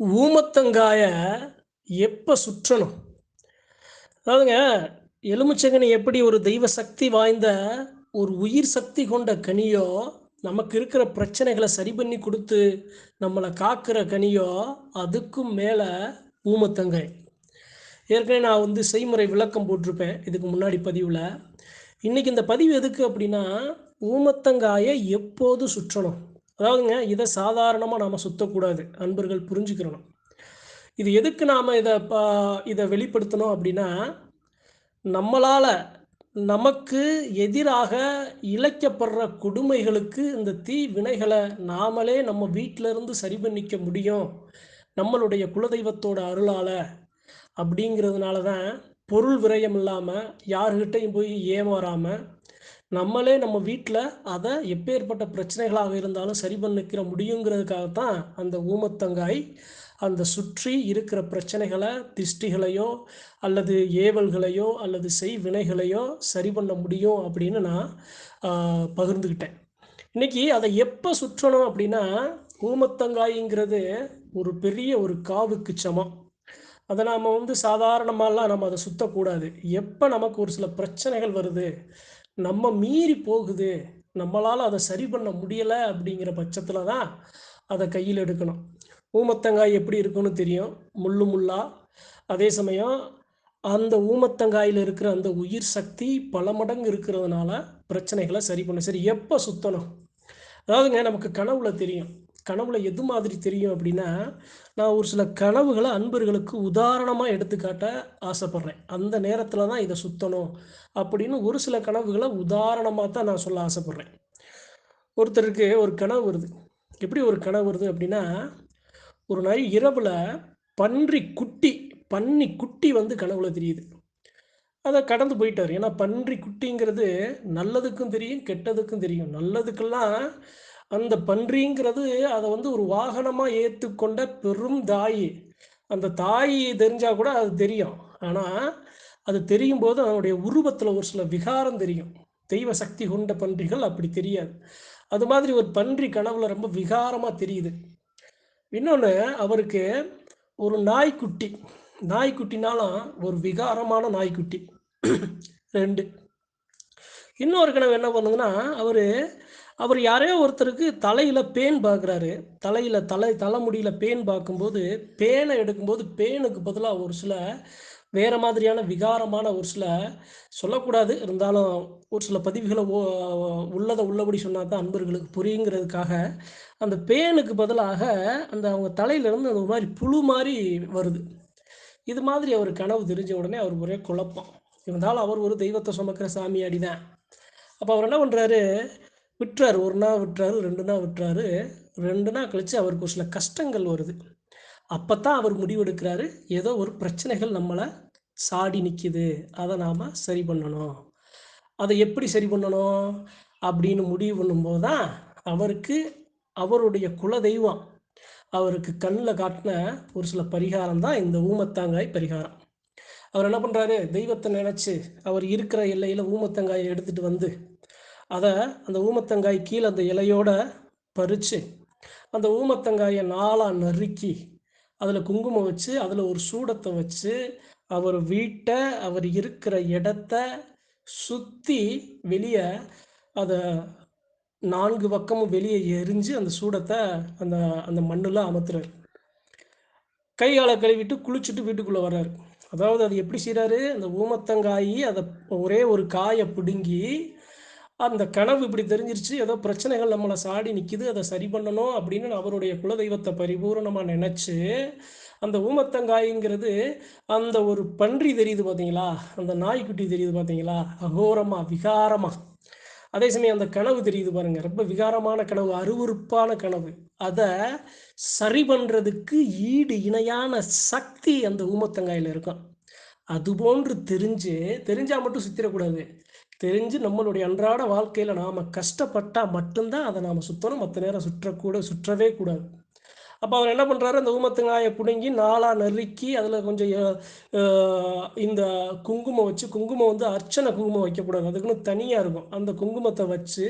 ஊமத்தங்காய எப்போ சுற்றணும்? அதாவதுங்க எலுமிச்சங்கனி எப்படி ஒரு தெய்வ சக்தி வாய்ந்த ஒரு உயிர் சக்தி கொண்ட கனியோ நமக்கு இருக்கிற பிரச்சனைகளை சரி பண்ணி கொடுத்து நம்மளை காக்கிற கனியோ அதுக்கும் மேலே ஊமத்தங்காய். ஏற்கனவே நான் வந்து செய்முறை விளக்கம் போட்டிருப்பேன் இதுக்கு முன்னாடி பதிவில். இன்றைக்கி இந்த பதிவு எதுக்கு அப்படின்னா ஊமத்தங்காயை எப்போது சுற்றணும்? அதாவதுங்க இதை சாதாரணமாக நாம் சுற்றக்கூடாது அன்பர்கள் புரிஞ்சுக்கிறணும். இது எதுக்கு நாம் இதை பா இதை வெளிப்படுத்தணும் அப்படின்னா நம்மளால் நமக்கு எதிராக இழைக்கப்படுற கொடுமைகளுக்கு இந்த தீ வினைகளை நாமளே நம்ம வீட்டில இருந்து சரி பண்ணிக்க முடியும். நம்மளுடைய குலதெய்வத்தோட அருளால் அப்படிங்கிறதுனால தான் பொருள் விரயம் இல்லாமல் யார்கிட்டையும் போய் ஏமாறாமல் நம்மளே நம்ம வீட்டில் அதை எப்பேற்பட்ட பிரச்சனைகளாக இருந்தாலும் சரி பண்ணிக்கிற முடியுங்கிறதுக்காகத்தான் அந்த ஊமத்தங்காய் அந்த சுற்றி இருக்கிற பிரச்சனைகளை திஷ்டிகளையோ அல்லது ஏவல்களையோ அல்லது செய் வினைகளையோ சரி பண்ண முடியும் அப்படின்னு நான் பகிர்ந்துக்கிட்டேன் இன்னைக்கு அதை எப்போ சுற்றணும் அப்படின்னா ஊமத்தங்காய்ங்கிறது ஒரு பெரிய ஒரு காவுக்கு சமம். அதை நாம் வந்து சாதாரணமாலாம் நம்ம அதை சுற்றக்கூடாது எப்போ நமக்கு ஒரு சில பிரச்சனைகள் வருது நம்ம மீறி போகுது. நம்மளால் அதை சரி பண்ண முடியலை அப்படிங்கிற பட்சத்தில் தான் அதை கையில் எடுக்கணும். ஊமத்தங்காய் எப்படி இருக்குன்னு தெரியும்? முள்ளு முள்ளா. அதே சமயம் அந்த ஊமத்தங்காயில் இருக்கிற அந்த உயிர் சக்தி பல மடங்கு இருக்கிறதுனால பிரச்சனைகளை சரி பண்ணும் சரி எப்போ சுத்தணும்? அதாவதுங்க நமக்கு கனவுல தெரியும். கனவுல எது மாதிரி தெரியும் அப்படின்னா நான் ஒரு சில கனவுகளை அன்பர்களுக்கு உதாரணமாக எடுத்துக்காட்ட ஆசைப்பட்றேன். அந்த நேரத்தில் தான் இதை சுத்தணும் அப்படின்னு ஒரு சில கனவுகளை உதாரணமாக தான் நான் சொல்ல ஆசைப்பட்றேன். ஒருத்தருக்கு ஒரு கனவு வருது. எப்படி ஒரு கனவு வருது அப்படின்னா ஒரு நாய் இரவில் பன்றி குட்டி பன்னி குட்டி வந்து கனவுல தெரியுது. அதை கடந்து போயிட்டார். ஏன்னா பன்றி குட்டிங்கிறது நல்லதுக்கும் தெரியும் கெட்டதுக்கும் தெரியும். நல்லதுக்கெல்லாம் அந்த பன்றிங்கிறது அதை வந்து ஒரு வாகனமாக ஏற்றுக்கொண்ட பெரும் தாய். அந்த தாய் தெரிஞ்சால் கூட அது தெரியும். ஆனால் அது தெரியும் போது அதனுடைய உருவத்தில் ஒரு சில விகாரம் தெரியும். தெய்வ சக்தி கொண்ட பன்றிகள் அப்படி தெரியாது. அது மாதிரி ஒரு பன்றி கனவுல ரொம்ப விகாரமாக தெரியுது. இன்னொன்று அவருக்கு ஒரு நாய்க்குட்டி. நாய்க்குட்டினாலும் ஒரு விகாரமான நாய்க்குட்டி. ரெண்டு. இன்னொரு கனவு என்ன பண்ணுதுன்னா அவர் அவர் யாரையோ ஒருத்தருக்கு தலையில் பேன் பார்க்குறாரு தலையில் தலை தலைமுடியில் பேன் பார்க்கும்போது பேனை எடுக்கும்போது பேனுக்கு பதிலாக ஒரு சில வேறு மாதிரியான விகாரமான ஒரு சில சொல்லக்கூடாது. இருந்தாலும் ஒரு சில பதிவுகளை ஓ- உள்ளதை உள்ளபடி சொன்னால் தான் அன்பர்களுக்கு புரியுங்கிறதுக்காக அந்த பேனுக்கு பதிலாக அந்த அவங்க தலையிலேருந்து அந்த ஒரு மாதிரி புழு மாதிரி வருது. இது மாதிரி அவர் கனவு தெரிஞ்ச உடனே அவர் ஒரே குழப்பம். இருந்தாலும் அவர் ஒரு தெய்வத்தை சுமக்கிற சாமியாடி தான் அப்போ அவர் என்ன பண்ணுறாரு விட்டுறாரு. ஒரு நாள் விட்டுறாரு ரெண்டு நாள் விட்டுறாரு. ரெண்டு நாள் கழித்து அவருக்கு ஒரு சில கஷ்டங்கள் வருது. அப்போ தான் அவர் முடிவெடுக்கிறாரு. ஏதோ ஒரு பிரச்சனைகள் நம்மளை சாடி நிற்கிது அதை நாம் சரி பண்ணணும். அதை எப்படி சரி பண்ணணும் அப்படின்னு முடிவு பண்ணும்போது தான் அவருக்கு அவருடைய குலதெய்வம் அவருக்கு கண்ணில் காட்டின ஒரு சில பரிகாரம் தான் இந்த ஊமத்தாங்காய் பரிகாரம். அவர் என்ன பண்ணுறாரு தெய்வத்தை நினச்சி அவர் இருக்கிற எல்லையில் ஊமத்தங்காயை எடுத்துகிட்டு வந்து அதை அந்த ஊமத்தங்காய் கீழே அந்த இலையோட பறித்து அந்த ஊமத்தங்காயை நாளாக நறுக்கி அதில் குங்குமம் வச்சு அதில் ஒரு சூடத்தை வச்சு அவர் வீட்டை அவர் இருக்கிற இடத்த சுற்றி வெளியே அதை நான்கு பக்கமும் வெளியே எரிஞ்சு அந்த சூடத்தை அந்த அந்த மண்ணில் அமர்த்துறாரு கையால் கழுவிட்டு குளிச்சுட்டு வீட்டுக்குள்ளே வர்றாரு. அதாவது அது எப்படி செய்கிறாரு அந்த ஊமத்தங்காய் அதை ஒரே ஒரு காயை பிடுங்கி அந்த கனவு இப்படி தெரிஞ்சிருச்சு ஏதோ பிரச்சனைகள் நம்மளை சாடி நிற்கிது அதை சரி பண்ணணும் அப்படின்னு அவருடைய குலதெய்வத்தை பரிபூரணமாக நினச்சி அந்த ஊமத்தங்காய்ங்கிறது அந்த ஒரு பன்றி தெரியுது பார்த்தீங்களா அந்த நாய்க்குட்டி தெரியுது பார்த்தீங்களா அகோரமாக விகாரமாக அதே சமயம் அந்த கனவு தெரியுது பாருங்க ரொம்ப விகாரமான கனவு அருவருப்பான கனவு. அதை சரி பண்ணுறதுக்கு ஈடு இணையான சக்தி அந்த ஊமத்தங்காயில் இருக்கும் அதுபோன்று தெரிஞ்சு தெரிஞ்சால் மட்டும் சுத்திரக்கூடாது தெரிஞ்சு நம்மளுடைய அன்றாட வாழ்க்கையில் நாம் கஷ்டப்பட்டால் மட்டும்தான் அதை நாம் சுற்றணும் மற்ற நேரம் சுற்றக்கூட சுற்றவே கூடாது. அப்போ அவர் என்ன பண்ணுறாரு அந்த ஊமத்தங்காயை பிடுங்கி நாளாக நறுக்கி அதில் கொஞ்சம் இந்த குங்குமம் வச்சு குங்குமம் வந்து அர்ச்சனை குங்குமம் வைக்கக்கூடாது. அதுக்குன்னு தனியாக இருக்கும். அந்த குங்குமத்தை வச்சு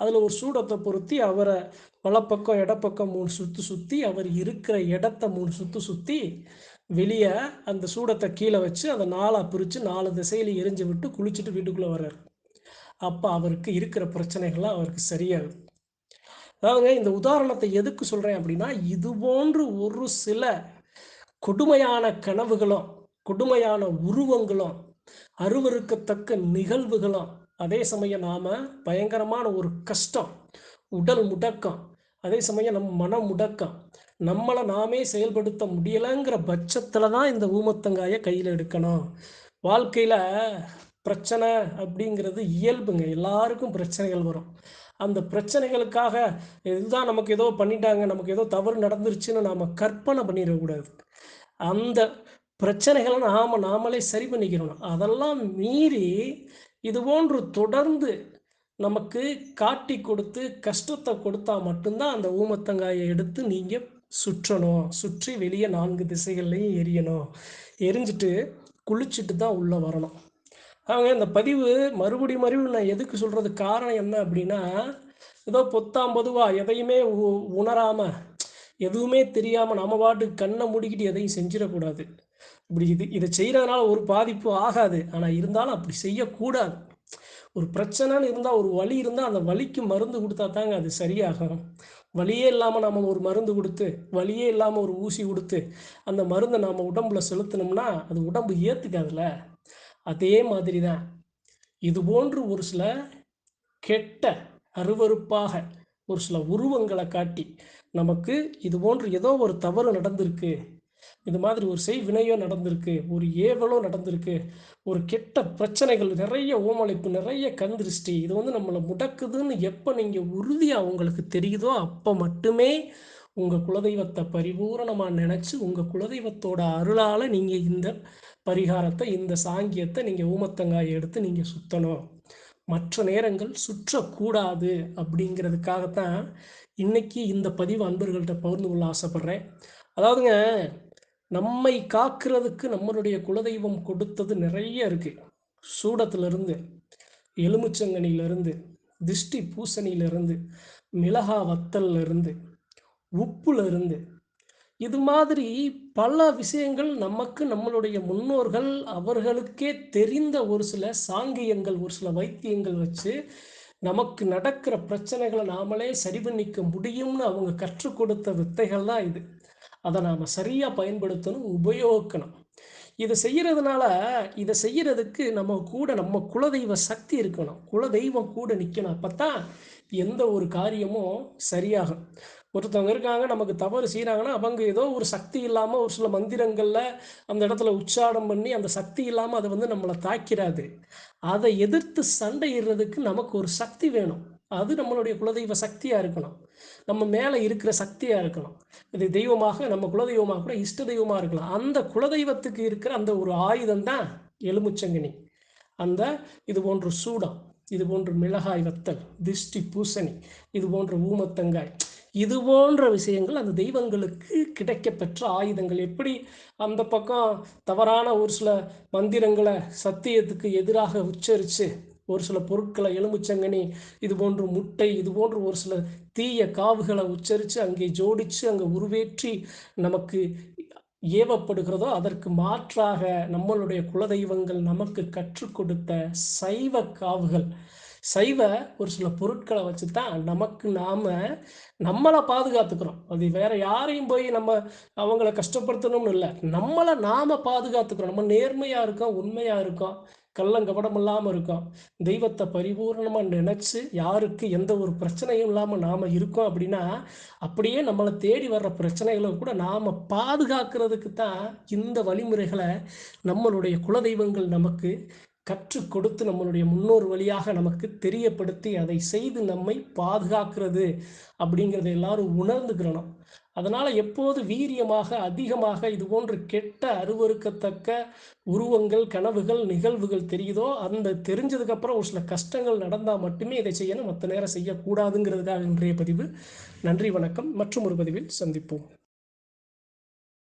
அதில் ஒரு சூடத்தை பொருத்தி அவரை வலப்பக்கம் இடப்பக்கம் மூணு சுற்று சுற்றி அவர் இருக்கிற இடத்த மூணு சுற்று சுற்றி வெளியே அந்த சூடத்தை கீழே வச்சு அதை நாளாக பிரித்து நாலு திசையில் எரிஞ்சு விட்டு குளிச்சுட்டு வீட்டுக்குள்ளே வர்றார். அப்போ அவருக்கு இருக்கிற பிரச்சனைகள்லாம் அவருக்கு சரியாகுது. அதாவது இந்த உதாரணத்தை எதுக்கு சொல்கிறேன் அப்படின்னா இது போன்று ஒரு சில கொடுமையான கனவுகளும் கொடுமையான உருவங்களும் அருவருக்கத்தக்க நிகழ்வுகளும் அதே சமயம் நாம் பயங்கரமான ஒரு கஷ்டம் உடல் முடக்கம் அதே சமயம் நம் மன முடக்கம் நம்மளை நாமே செயல்படுத்த முடியலைங்கிற பட்சத்தில் தான் இந்த ஊமத்தங்காயை கையில் எடுக்கணும். வாழ்க்கையில் பிரச்சனை அப்படிங்கிறது இயல்புங்க. எல்லாருக்கும் பிரச்சனைகள் வரும். அந்த பிரச்சனைகளுக்காக இதுதான் நமக்கு ஏதோ பண்ணிட்டாங்க நமக்கு ஏதோ தவறு நடந்துருச்சுன்னு நாம் கற்பனை பண்ணிடக்கூடாது. அந்த பிரச்சனைகளை நாம் நாமளே சரி பண்ணிக்கிறோம் அதெல்லாம் மீறி இது போன்று தொடர்ந்து நமக்கு காட்டி கொடுத்து கஷ்டத்தை கொடுத்தா மட்டும்தான் அந்த ஊமத்தங்காயை எடுத்து நீங்கள் சுற்றணும். சுற்றி வெளியே நான்கு திசைகள்லையும் எரியணும். எரிஞ்சிட்டு குளிச்சுட்டு தான் உள்ளே வரணும். அவங்க இந்த பதிவு மறுபடியும் மறுபடியும் நான் எதுக்கு சொல்கிறது காரணம் என்ன அப்படின்னா ஏதோ பொத்தாம் பொதுவாக எதையுமே உணராமல் எதுவுமே தெரியாமல் நம்ம பாட்டு கண்ணை மூடிக்கிட்டு எதையும் செஞ்சிடக்கூடாது. இப்படி இது இதை செய்கிறதுனால ஒரு பாதிப்பு ஆகாது. ஆனால் இருந்தாலும் அப்படி செய்யக்கூடாது. ஒரு பிரச்சனைன்னு இருந்தால் ஒரு வலி இருந்தால் அந்த வலிக்கு மருந்து கொடுத்தா தாங்க அது சரியாகும். வலியே இல்லாமல் நாம் ஒரு மருந்து கொடுத்து வலியே இல்லாமல் ஒரு ஊசி கொடுத்து அந்த மருந்தை நாம் உடம்புல செலுத்தினோம்னா அது உடம்பு ஏற்றுக்காதுல்ல அதே மாதிரி தான் இது போன்று ஒரு சில கெட்ட அருவறுப்பாக ஒரு சில உருவங்களை காட்டி நமக்கு இது போன்று ஏதோ ஒரு தவறு நடந்திருக்கு. இது மாதிரி ஒரு செய் வினையோ நடந்திருக்கு ஒரு ஏவலோ நடந்திருக்கு ஒரு கெட்ட பிரச்சனைகள் நிறைய ஓமளிப்பு நிறைய கந்திருஷ்டி இது வந்து நம்மளை முடக்குதுன்னு எப்போ நீங்கள் உறுதியாக உங்களுக்கு தெரியுதோ அப்போ மட்டுமே உங்கள் குலதெய்வத்தை பரிபூரணமாக நினச்சி உங்கள் குலதெய்வத்தோட அருளால் நீங்கள் இந்த பரிகாரத்தை இந்த சாங்கியத்தை நீங்கள் ஊமத்தங்காயை எடுத்து நீங்கள் சுற்றணும் மற்ற நேரங்கள் சுற்றக்கூடாது அப்படிங்கிறதுக்காகத்தான் இன்னைக்கு இந்த பதிவு அன்பர்கள்ட்ட பகிர்ந்து கொள்ள ஆசைப்பட்றேன். அதாவதுங்க நம்மை காக்கிறதுக்கு நம்மளுடைய குலதெய்வம் கொடுத்தது நிறைய இருக்குது சூடத்துலேருந்து எலுமிச்சங்கனியிலிருந்து திருஷ்டி பூசணியிலிருந்து மிளகா வத்தல்லிருந்து உப்புலேருந்து. இது மாதிரி பல விஷயங்கள் நமக்கு நம்மளுடைய முன்னோர்கள் அவர்களுக்கே தெரிந்த ஒரு சில சாங்கியங்கள் ஒரு சில வைத்தியங்கள் வச்சு நமக்கு நடக்கிற பிரச்சனைகளை நாமளே சரி பண்ணிக்க முடியும்னு அவங்க கற்றுக் கொடுத்த வித்தைகள் தான் இது. அதை நாம் சரியாக பயன்படுத்தணும் உபயோகிக்கணும். இதை செய்கிறதுனால இதை செய்கிறதுக்கு நம்ம கூட நம்ம குலதெய்வ சக்தி இருக்கணும். குலதெய்வம் கூட நிற்கணும் அப்போ தான் எந்த ஒரு காரியமும் சரியாகும். ஒருத்தவங்க இருக்காங்க நமக்கு தவறு செய்கிறாங்கன்னா அவங்க ஏதோ ஒரு சக்தி இல்லாமல் ஒரு சில மந்திரங்களில் அந்த இடத்துல உச்சாரம் பண்ணி அந்த சக்தி இல்லாமல் அதை வந்து நம்மளை தாக்கிறாது. அதை எதிர்த்து சண்டையிடுறதுக்கு நமக்கு ஒரு சக்தி வேணும். அது நம்மளுடைய குலதெய்வ சக்தியாக இருக்கணும். நம்ம மேலே இருக்கிற சக்தியாக இருக்கணும். இது தெய்வமாக நம்ம குலதெய்வமாக கூட இஷ்ட தெய்வமாக இருக்கலாம். அந்த குலதெய்வத்துக்கு இருக்கிற அந்த ஒரு ஆயுதம் தான் எலுமிச்சங்கனி. அந்த இது போன்ற சூடம் இது போன்ற மிளகாய் வத்தல் திஷ்டி பூசணி இது போன்ற ஊமத்தங்காய். இது போன்ற விஷயங்கள் அந்த தெய்வங்களுக்கு கிடைக்கப்பெற்ற ஆயுதங்கள். எப்படி அந்த பக்கம் தவறான ஒரு சில மந்திரங்களை சத்தியத்துக்கு எதிராக உச்சரித்து ஒரு சில பொருட்களை எலுமிச்சங்கனி இது போன்ற முட்டை இது போன்ற ஒரு சில தீய காவுகளை உச்சரித்து அங்கே ஜோடித்து அங்கே உருவேற்றி நமக்கு ஏவப்படுகிறதோ அதற்கு மாற்றாக நம்மளுடைய குலதெய்வங்கள் நமக்கு கற்றுக் கொடுத்த சைவ காவுகள். சைவ ஒரு சில பொருட்களை வச்சு தான் நமக்கு நாம் நம்மளை பாதுகாத்துக்கிறோம். அது வேற யாரையும் போய் நம்ம அவங்கள கஷ்டப்படுத்தணும்னு இல்லை. நம்மளை நாம் பாதுகாத்துக்கிறோம். நம்ம நேர்மையாக இருக்கோம் உண்மையாக இருக்கோம். கள்ளங்கபடம் இல்லாமல் இருக்கோம் தெய்வத்தை பரிபூர்ணமாக நினச்சி யாருக்கு எந்த ஒரு பிரச்சனையும் இல்லாமல் நாம் இருக்கோம் அப்படின்னா அப்படியே நம்மளை தேடி வர்ற பிரச்சனைகளை கூட நாம் பாதுகாக்கிறதுக்கு தான் இந்த வழிமுறைகளை நம்மளுடைய குலதெய்வங்கள் நமக்கு கற்றுக் கொடுத்து நம்மளுடைய முன்னோர் வழியாக நமக்கு தெரியப்படுத்தி அதை செய்து நம்மை பாதுகாக்கிறது அப்படிங்கிறத எல்லாரும் உணர்ந்துக்கிறணும். அதனால் எப்போது வீரியமாக அதிகமாக இது போன்று கெட்ட அருவறுக்கத்தக்க உருவங்கள் கனவுகள் நிகழ்வுகள் தெரியுதோ அந்த தெரிஞ்சதுக்கப்புறம் ஒரு சில கஷ்டங்கள் நடந்தால் மட்டுமே இதை செய்யணும். மற்ற நேரம் செய்யக்கூடாதுங்கிறதுக்காக இன்றைய பதிவு. நன்றி வணக்கம். மற்றும் ஒரு பதிவில் சந்திப்போம்.